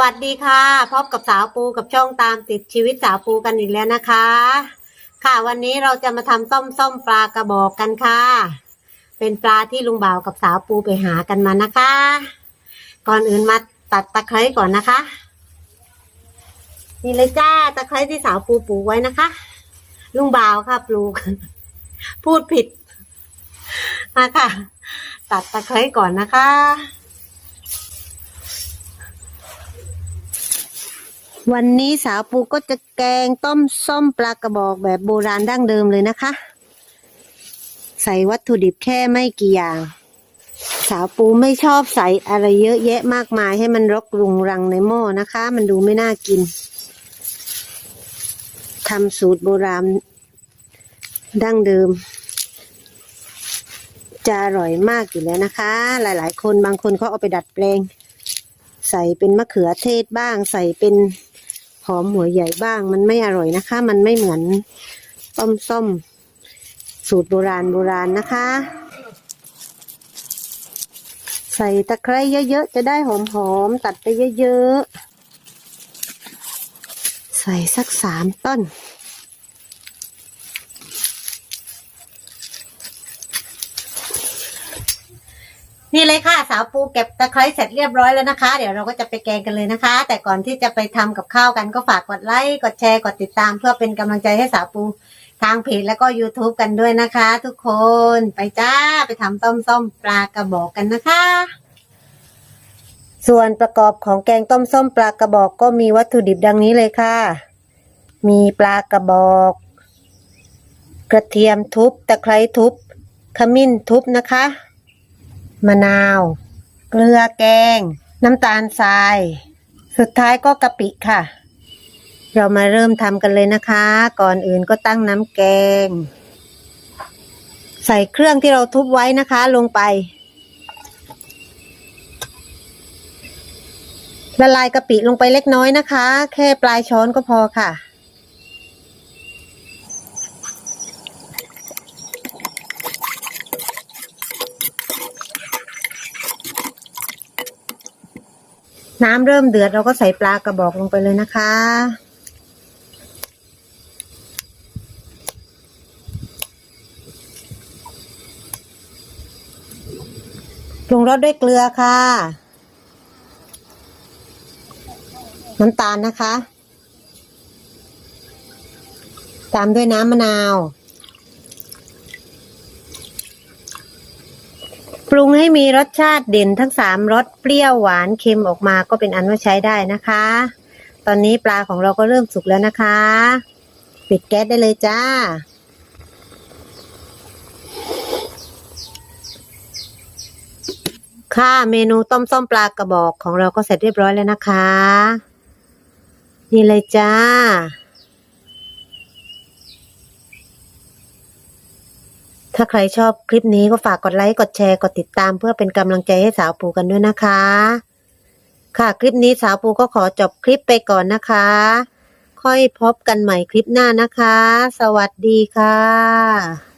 วัสดีค่ะ พบกับสาวปูกับช่องตามติดชีวิตสาวปูกันอีกแล้วนะคะ ค่ะวันนี้เราจะมาทำต้มส้มปลากระบอกกันค่ะ เป็นปลาที่ลุงบ่าวกับสาวปูไปหากันมานะคะ ก่อนอื่นมาตัดตะไคร้ก่อนนะคะ นี่เลยจ้าตะไคร้ที่สาวปูปลูกไว้นะคะ ลุงบ่าวค่ะปลูก พูดผิดมาค่ะ ตัดตะไคร้ก่อนนะคะ วันนี้สาวปูก็จะแกงต้มส้มปลากระบอกแบบโบราณดั้งเดิมเลยนะคะ ใส่วัตถุดิบแค่ไม่กี่อย่าง สาวปูไม่ชอบใส่อะไรเยอะแยะมากมายให้มันรกรุงรังในหม้อนะคะ มันดูไม่น่ากินทำสูตรโบราณดั้งเดิม จะอร่อยมากอยู่แล้วนะคะ หลาย ๆ คนบางคนเขาเอาไปดัดแปลง ใส่เป็นมะเขือเทศบ้าง ใส่เป็น หอมหัวใหญ่บ้าง มันไม่อร่อยนะคะ มันไม่เหมือนต้มส้ม สูตรโบราณโบราณนะคะ ใส่ตะไคร้เยอะๆ จะได้หอมๆ ตัดไปเยอะๆ ใส่สักสามต้น นี่เลยค่ะสาวปูเก็บตะไคร้เสร็จเรียบร้อยแล้วนะคะ เดี๋ยวเราก็จะไปแกงกันเลยนะคะ แต่ก่อนที่จะไปทำกับข้าวกันก็ฝากกดไลค์กดแชร์กดติดตาม เพื่อเป็นกำลังใจให้สาวปูทางเพจแล้วก็ YouTube กันด้วยนะคะ ทุกคนไปจ้าไปทำต้มส้มปลากระบอกกันนะคะ ส่วนประกอบของแกงต้มส้มปลากระบอกก็มีวัตถุดิบดังนี้เลยค่ะ มีปลากระบอก กระเทียมทุบตะไคร้ทุบขมิ้นทุบนะคะ มะนาว เกลือแกง น้ำตาลทราย สุดท้ายก็กะปิค่ะ เรามาเริ่มทำกันเลยนะคะ ก่อนอื่นก็ตั้งน้ำแกง ใส่เครื่องที่เราทุบไว้นะคะลงไป ละลายกะปิลงไปเล็กน้อยนะคะ แค่ปลายช้อนก็พอค่ะ น้ำเริ่มเดือดเราก็ใส่ปลากระบอกลงไปเลยนะคะ ปรุงรสด้วยเกลือค่ะ น้ำตาลนะคะ ตามด้วยน้ำมะนาว ปรุงให้มีรสชาติเด่นทั้งสามรสเปรี้ยวหวานเค็มออกมาก็เป็นอันว่าใช้ได้นะคะ ตอนนี้ปลาของเราก็เริ่มสุกแล้วนะคะ ปิดแก๊สได้เลยจ้า ค่ะเมนูต้มส้มปลากระบอกของเราก็เสร็จเรียบร้อยแล้วนะคะ นี่เลยจ้า ถ้าใครชอบคลิปนี้ก็ฝากกดไลค์ กดแชร์ กดติดตามเพื่อเป็นกำลังใจให้สาวปูกันด้วยนะคะ ค่ะคลิปนี้สาวปูก็ขอจบคลิปไปก่อนนะคะ ค่อยพบกันใหม่คลิปหน้านะคะ สวัสดีค่ะ